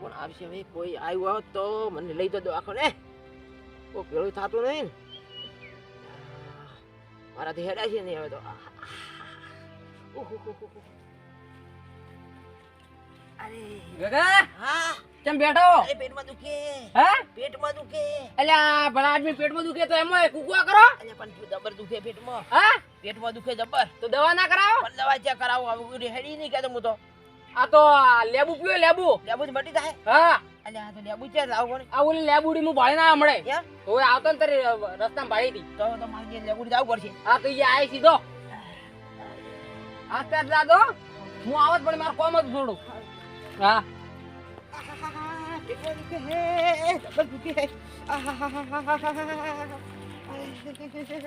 કોણ આવશે ભાઈ કોઈ આવ્યું હોત તો મને લઈ તો દવાખાને કોઈ પેલું થતું નહીં ને. મારાથી હેડાય છે નહીં હવે તો. અરે! ગગા! હા? કેમ બેઠો? અરે પેટમાં દુખે. હે? પેટમાં દુખે. અલ્યા ભલા આદમી પેટમાં દુખે તો એમાં કુકવા કરો? અરે પણ જબર દુખે પેટમાં. હા? પેટમાં દુખે જબર. તો દવા ના કરાવો? પણ દવા ચેક કરાવો હવે હેડી નહીં કહેતો હું તો. આ તો લેબુ પીવો લેબુ. લેબુ જ મટી જાય? હા. અલે આ તો લેબુ છે લાવ કોને. આ ઓલી લેબુડી હું ભાળી ના હમણે હવે આવતો ને તારે રસ્તામાં ભાળી હતી તો તો મારે જે લેબુ જવું પડશે. હા તો એ આય સીધો. આસ્તે આસ્તે જાતો હું. આવત પણ મારે કોમ જ થોડું હા. પેટમાં દુખે હે જબર દુખે હે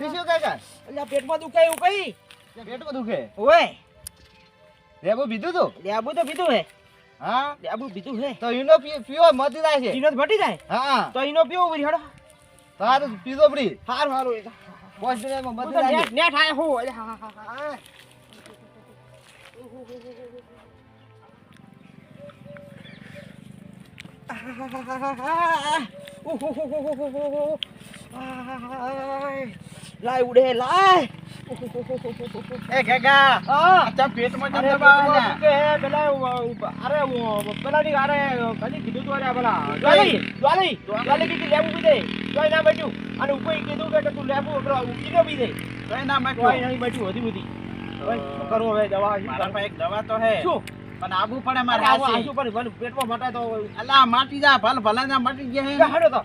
શું કાકા અલ્યા પેટમાં દુખે એવું કઈ પેટમાં દુખે ઓય રેબો પીધું તું? લેબુ તો પીધું હે. હા? લેબુ પીધું હે. તો ઈનો પી- પીવો મતી જાય છે. ઈનો મટી જાય. હા. તો ઈનો પીવો ઉભરી હડો. તારું પીધો પડી. સારું સારું બોસ મિનિટમાં મટી જાય નેટ આય હું હા હા. હા. હા લાય ઉડે લાય. એ કાકા અચ્છા પેટમાં દબાવવાના. દુખે હે, પેલા અરે ઉ- પેલાની અરે કદી કીધું તો અરે પેલા જ્વાલી જ્વાલી જ્વાલી કીધી લેવું બી દે. તોય ના બેઠું. અને ઉપર કીધું કે તું લેબુ પેલો દે બી દે. તોય ના બેઠું. કોઈ નહીં બચ્યું હતી બધી હવે શું હવે દવા મારા પાસે એક દવા તો હે. શું? પણ આબુ પડે મારે આવું પણ ભલે પેટમાં મટાય તો અલા માટી જા ભલ ભલે ના મટી ગયા હે. તો.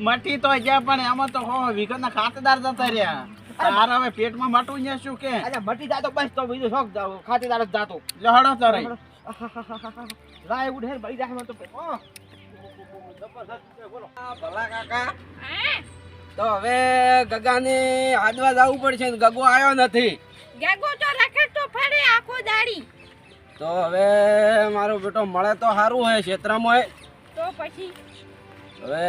મટી તો ગયા પણ એમાં તો હો વિગતના ખાતેદાર જતા રહ્યા. તાર હવે પેટમાં મટવું ને શું કે? અરે મટી જાય તો બસ તો બીજું શોખ જાવ. ખાતેદાર જ જાતો. લહડો તો રહી. લાય ઉડે બળી જાય તો પેટમાં. ભલા કાકા. તો હવે ગગાને હાદવા જવું પડશે ગગો આવ્યો નથી. ગેગો તો રખે તો ફરે આખો દાડી. તો હવે મારો બેટો મળે તો સારું હોય ક્ષેત્રમાં તો પછી? હવે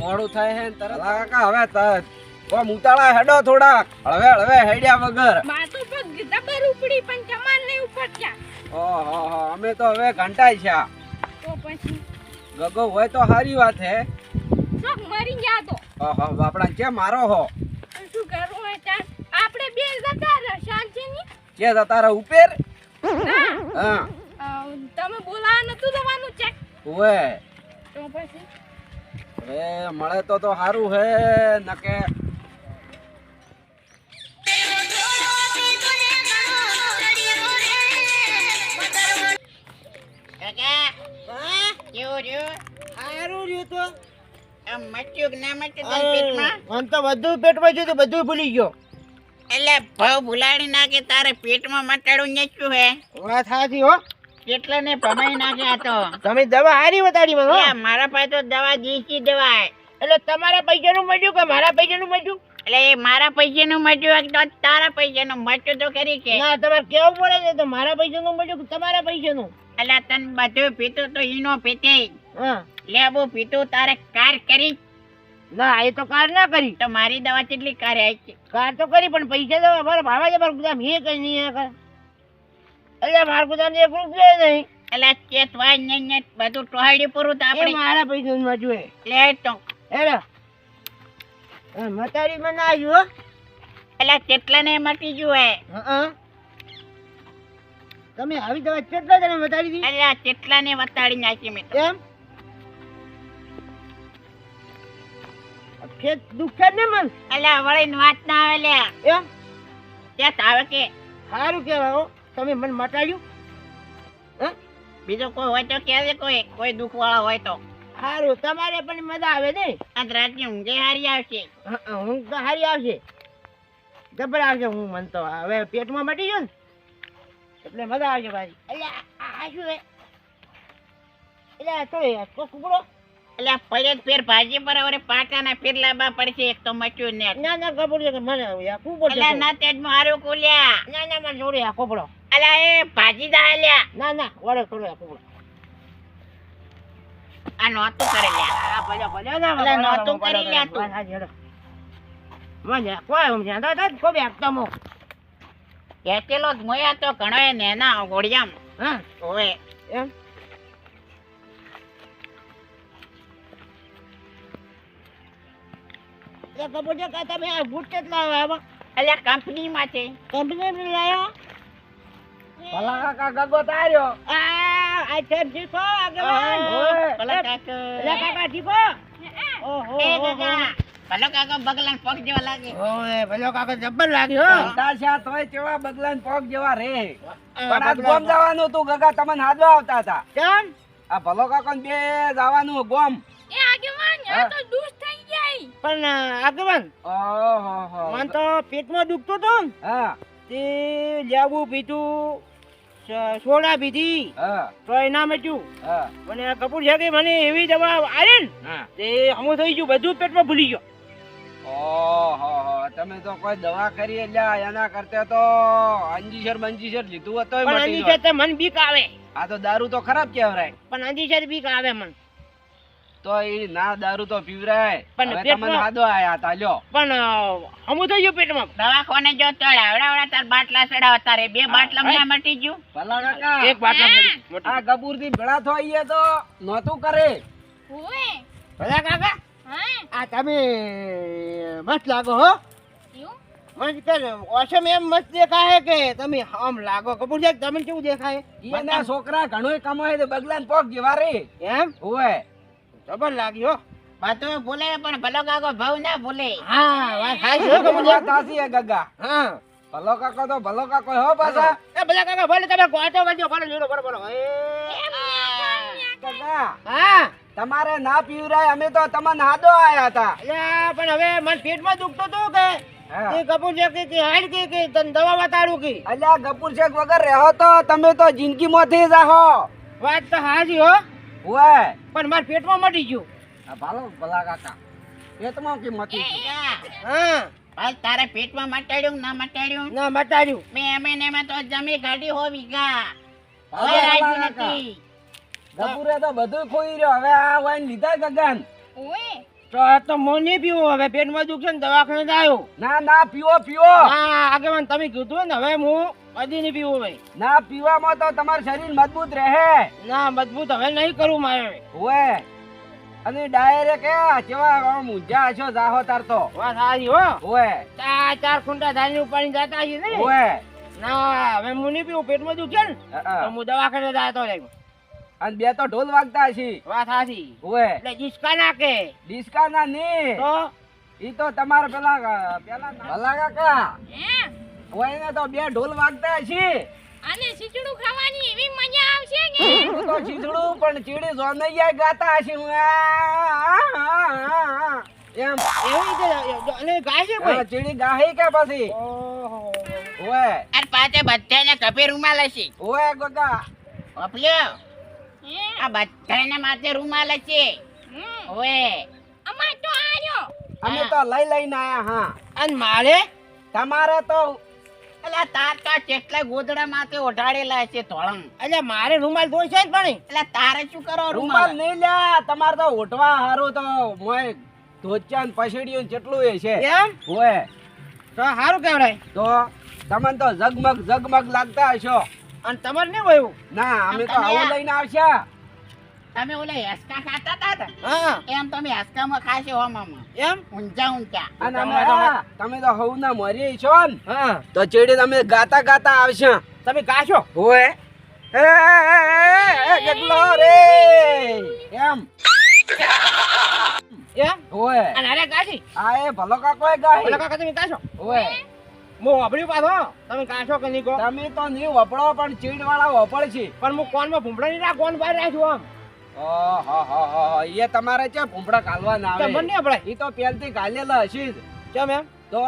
મોડું થાય છે ને તરત. કાકા હવે કોમ ઉતાળા હેડો થોડાક. હળવે હળવે હેડ્યા વગર. માથું પગ દબર ઉપડી પણ કમાન નહીં ઉપડ્યા ઓહો હો અમે તો હવે ઘંટાઈ છે તો પછી? ગગો હોય તો સારી વાત હે. શોક મરી ગયા તો. ઓહો બાપડા કે મારો હો? શું કરું હોય આપણે બે જતા રહે શાંતિની કે જતા રહે ઉપેર? હા. તમે બોલાવા નતું જવાનું ચેક ઓએ તો પછી? હવે મળે તો તો સારું હે નકે. હારું રહ્યું તો. એટલે આમ તો બધું પેટમાં ગયું તો બધું ભૂલી ગયો. ભાવ ભૂલાડી નાખે તારે પેટમાં મટાડું નેચું હે? વાત સાચી હો. કેટલા ને ભમાઈ નાખ્યા તો? તમે દવા હારી બતાડી મને મારા પાસે તો દવા દેશી દવા એટલે તમારા પૈસાનું મળ્યું કે મારા પૈસાનું મળ્યું? એટલે એ મારા પૈસાનું મળ્યું તો તારા પૈસાનું મટ્યું તો ખરી કે. ના તમારે કેવું પડે છે? તો મારા પૈસાનું મળ્યું કે તમારા પૈસાનું? એટલે તને બધું પીતું તો ઈનો પીતે. હા. લેબુ પીતું તારે કાર કરી. ના એ તો કાર ના કરી. તો મારી દવા કેટલી કાર આવી કાર તો કરી પણ પૈસા તો મારા ભાવા છે મારું ગુદામ એ કઈ નહીં કર એટલે મારું ગુદામ એક રૂપિયા નહીં. એટલે ચેત વાય ને ને બધું ટોહાડી પૂરું તો આપણે મારા પૈસા માં જોઈએ લે તો એ એલો મતારી મને આવ્યું એટલે કેટલા ને મટી જુએ હા? તમે આવી દવા કેટલા જણા બતાડી દી એટલે કેટલા ને વતાડી નાખી મેં એમ? ખેત દુખે ને મન? એટલે વળી વાત ના આવે લે. એમ ચેત આવે કે? સારું કહેવાય હો. તમે મને મટાડ્યું? બીજો કોઈ હોય તો કહેજે કોઈ. કોઈ દુઃખ વાળા હોય તો. સારું તમારે પણ મજા આવે ને? આજ રાતની ઊંઘે હારી આવશે. ઊંઘ હું તો સારી આવશે. જબર આવશે હું મન તો. હવે પેટમાં મટી ગયો ને? એટલે મજા આવશે ભાઈ. અલ્યા આ શું હે. એટલે તો તો કુકડો. એટલે પડે ફેર ભાજી પર હવે પાટાના ફેર લાવવા પડશે એક તો મચ્યું ને. ના ના કપડો કે મને આ કુકડો એટલે ના તેજમાં હારું કુલ્યા ના ના મને જોડે આ કપડો એટલે એ ભાજી દા લ્યા ના ના વડે થોડો આ કપડો આ નહોતું કરે લ્યા આ ભલે ભલે ના એટલે નહોતું કરી લે તું. મને કોઈ હું જાણતો હતો જ કોઈ આપતો મો કેતેલો જ મોયા તો ઘણો એ નેના ઘોડિયામ હા. ઓવે એમ? એટલે કપૂર કા તમે આ બૂટ કેટલા આવા એટલે કંપનીમાં છે. કંપની લાવ્યા ભલા કાકા ગગો તાર્યો. આ આ છે? જીકો આગેવાન ભલા કાકો. એટલે કાકા. જીકો ઓહો એ કાકા ભલો કાકો બગલાન પગ જેવા લાગે. ઓય ભલો કાકા જબ્બર લાગ્યો તાશા તોય કેવા બગલાન પગ જેવા રે. પણ આજ બગલા- ગોમ જવાનું તું ગગા તમને હાજવા આવતા હતા. કેમ? આ ભલો કાકો બે જવાનું ગોમ. એ આગેવાન આ તો દૂધ થઈ જાય. પણ આગેવાન ઓહો મને તો પેટમાં દુખતો હતું હા. તે લેવું પીધું સોડા પીધી તો એના મટ્યું. હા. મને આ કપૂર છે કે મને એવી દવા આવી ને તે હમું થઈ ગયું બધું પેટમાં ભૂલી ગયો. ઓહો તમે તો કોઈ દવા કરી એટલે એના કરતા તો અંજીસર બંજીસર લીધું હતું પણ મન બીક આવે. આ તો દારૂ તો ખરાબ કહેવાય. પણ અંજીસર છે બીક આવે મન. તો એ ના દારૂ તો પીવરાય. પણ તમને હાદો આયા તા લ્યો. પણ હમું થઈ ગયું પેટમાં? દવાખાને જો તો આવડા આવડા તાર બાટલા ચડાવ. તારે બે બાટલા માં મટી ગયું. ભલા કાકા. એક બાટલા આ ગબુરથી ભેળા થઈએ તો નહોતું કરે. ઓએ ભલા કાકા. આ તમે મસ્ત લાગો હો. મસ્ત મને ઓસમ એમ મસ્ત દેખાય કે તમે આમ લાગો. કપૂર છે તમે કેવું દેખાય? એના છોકરા ઘણો કમાય તો બગલાન પોક જેવા રે. એમ? ઓય હો. લાગ્યો તો ભૂલે પણ ભલો કાકો ભાવ ના ભૂલે. હા વાત સાચી વાત સાચી હે ગગા. હા. ભલો કાકો તો ભલો કાકો હો પાછા. એ ભલા કાકા ભલે તમે ગોતો કરજો ભલે લીડો બરો બરો એ. ગગા હા. તમારે ના પીવરાય અમે તો તમને હાદો આયા હતા. અલ્યા પણ હવે મને પેટમાં દુખતો તો કે. કપૂર છે કે હાલ કે કે તને દવા બતાડું કે? અલ્યા કપૂર શેખ વગર રહો તો તમે તો જિંદગી માંથી જાહો. વાત તો હાજી હો. ઓય પણ મારા પેટમાં મટી ગયું. આ ભાલો ભલા કાકા. પેટમાં કે મટી ગયું. હા. ભાઈ તારે પેટમાં મટાડ્યું ના મટાડ્યું? ના મટાડ્યું. મે એમ ને એમાં તો જમી ગાડી હો વીઘા ભાલો હવે રાજી નથી. ગપુરે તો બધું ખોઈ રહ્યો. હવે આ વાઈન લીધા ગગન ઓય તો આ તો મોં નહીં પીવું. હવે પેટમાં દુખશે ને દવાખાને આવ્યો ના ના પીવો પીવો. હા આગેવાન તમે કીધું ને હવે હું કદી નહીં પીવું ભાઈ. ના પીવામાં તો તમારું શરીર મજબૂત રહે. ના મજબૂત હવે નહીં કરું મારે. ઓય અને ડાયરેક્ટ કે કેવા મુંજા છો જાહો તાર તો. વાત સારી હો. ઓએ ચાર ચાર ખૂંટા ધારી ઉપાડી જતા છે ને. ઓએ ના હવે હું નહીં પીવું પેટમાં દુખે ને તો. હું દવાખાને જાતો રહી અને બે તો ઢોલ વાગતા છે વાત સાચી. ઓએ એટલે ડિસ્કા નાખે. ડિસ્કા ના ની તો? ઈ તો તમારો પેલા પેલા ભલા કાકા. હે ને તો બે ઢોલ વાગતા છે અને ખીચડું ખાવાની એવી મજા આવશે કે? તો ચીચડું પણ ચીડી સોનૈયા ગાતા હશે. હું. એમ. એવી રીતે અને ગાય છે કોઈ? ચીડી ગાહી કે પછી? ઓય. અને પાતે બધાને કપે રૂમાલ હશે. ઓય ગોગા. ઓપલ્યો હે? આ બધાને માથે રૂમાલ હશે. ઓય. અમાર તો આર્યો. અમે તો લઈ લઈને આયા હા. અને મારે? તમારે તો તાર તો કેટલા ગોદડા માથે ઓઢાડેલા છે એટલે મારે રૂમાલ ધોઈ છે પણ. એટલે તારે શું કરો રૂમાલ નહીં લ્યા તમારે તો ઉઠવા હારું તો મોય ધોચા ને પછડીયું કેટલું એ છે. એમ? તો સારું કહેવાય. તો તમને તો ઝગમગ ઝગમગ લાગતા હશો. અને તમારે નહીં હોય ના અમે તો આવું લઈને આવશે તમે ઓલે હેસકા ખાતા હતા? હા. એમ તમે હેસકામાં ખાશો હોમામાં એમ? ઊંચા. ઊંચા અને તો- તમે તો હવ ના મરી છો ને. હા. તો ચેડે તમે ગાતા ગાતા આવશે. તમે ગાશો? ઓય એ, એ, એ, એ, જગલો રે. એમ. એમ? ઓય અને અરે ગાશી? આ એ ભલો કાકો એ ઓલા ભલો કાકા તમે ગાશો? ઓય મો વાપર્યું પાછો? તમે કાશો કે નહીં કહો? તમે તો નહીં વપડો પણ ચીડ વાળા વપડ છે પણ હું કોનમાં ભૂંભળા નહીં રાખ કોન બહાર રાખ્યું આમ? એ તમારે છે ભૂંપડા કાલવા ના આવે નહીં આપણે. ઈ તો પહેલથી કાલેલા હશે જ. કેમ એમ? તો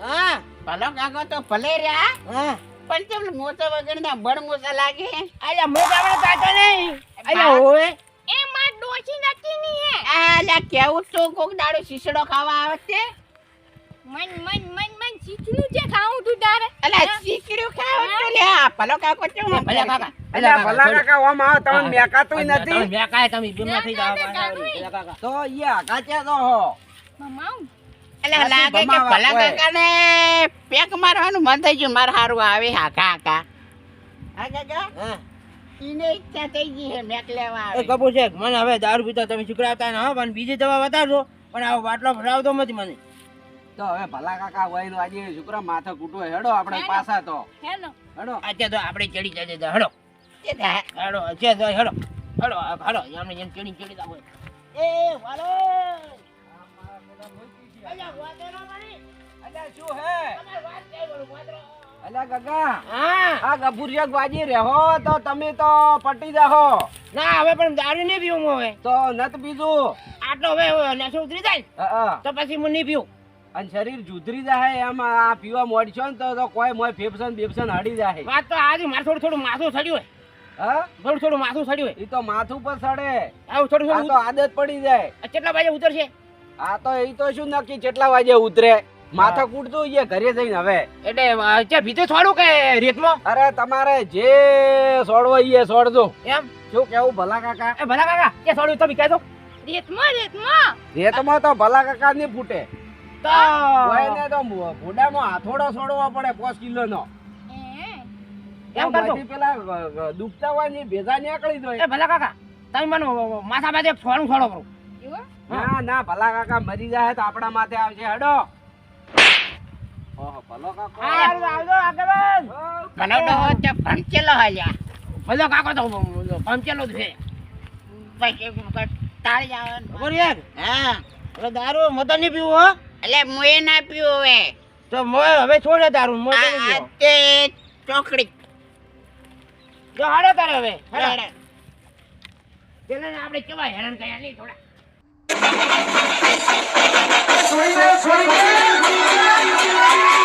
હા. ભલો કાકો તો ભલે રહ્યા. હા. પણ તેમ મોટા વગર ના બળ મોટા લાગે? અલ્યા મેં તો આપણે ગાતો નહીં આયા હોય એ માં ડોશી નથી ની હે. આલા કેવું તો કોક દાડો શીશડો ખાવા આવે છે મન મન મન મન ખાવું તારે અલ્યા ખાવ તો ભલો કાકો કેમ ભલે કાકા અલ્યા ભલા કાકા ઓમ આવો તમને મેકાતુંય નથી. મેકાય તમે બીમાર થઈ જાવ કાકા. તો તો હો. મમાઉ લાગે કે ભલા હોય. કાકાને પેક મારવાનું મન થઈ ગયું મારે હારું આવે હાકા હાકા હા. કાકા? હા. ઈને ઈચ્છા થઈ ગઈ મેક લેવા એ કપૂર છે મને હવે દારૂ પીતા તમે શીખડાવતા ન હો પણ બીજી દવા બતાવજો પણ આવો બાટલો ભરાવતો નથી મને. તો હવે ભલા કાકા વહીન આજે છોકરા માથે કૂટો હેડો આપણે હેડો. પાછા તો. હેલો હેડો. આજે તો આપણે ચડી જજે છે હેડો. હેડો છે તો હેડો. હેડો હેડો. આમને જેમ ચડી ચડી દાવો એ વાલો. અલ્યા વાતો મારી. અલ્યા શું હે? વાત કઈ બોલું વાતરો અલ્યા કાકા. હા. આ ગભુરિયા વાજી રહો તો તમે તો પટી જાહો. ના હવે પણ દારૂ નહીં પીવું હું હવે. તો નત બીજું આટલો હવે નશો ઉતરી જાય તો પછી હું નહીં પીવું. અને શરીર જુદરી જાય એમ આ પીવા મોડશો ને તો કોઈ મોય ફેફસન બેફસન હડી જાય વાત તો આજે મારે થોડું થોડું માથું સડ્યું હોય. હા? થોડું થોડું માથું સડ્યું હોય. એ તો માથું પર સડે. આવું થોડું થોડું તો આદત પડી જાય. કેટલા વાગે ઉતરશે? આ તો એ તો શું નક્કી કેટલા વાગે ઉતરે? માથા કૂટતું એ ઘરે જઈને હવે. એટલે ચા ભીતે છોડું કે રેતમાં? અરે તમારે જે છોડવો એ સોડજો. એમ? શું કેવું ભલા કાકા? એ ભલા કાકા કે છોડું તમે કહેજો. રેતમાં રેતમાં. રેતમાં તો ભલા કાકા નહીં ફૂટે. કોઈને તો ભૂડામાં હાથોડો સોડવો પડે પાંચ કિલો નો એમ કરજો પેલા અ, અ, દુખતા હોય ને એ ભેગા નીકળી એ. ભલા કાકા તમે મને માથા એક છોડું છોડો કરો ના ના ભલા કાકા મરી જાય તો આપણા માથે આવશે હડો. ઓહો ભલો કાકો. આવજો આવજો આગળ બનાવતો હોત તો ભંચેલો હાલ્યા. ભલો કાકો તો પંચેલો છે. તાળી આવે ને. યાર હા. દારૂ મતો નહીં પીવું હો. એટલે મોએ ના પીવું હવે. તો મોય હવે છોડે તારું? મોય આ તે ચોકડી. જો હાડો તારે હવે. હાડો જેને આપણે કેવા હેરાન થયા નહીં થોડા. છોડી દે છોડી દે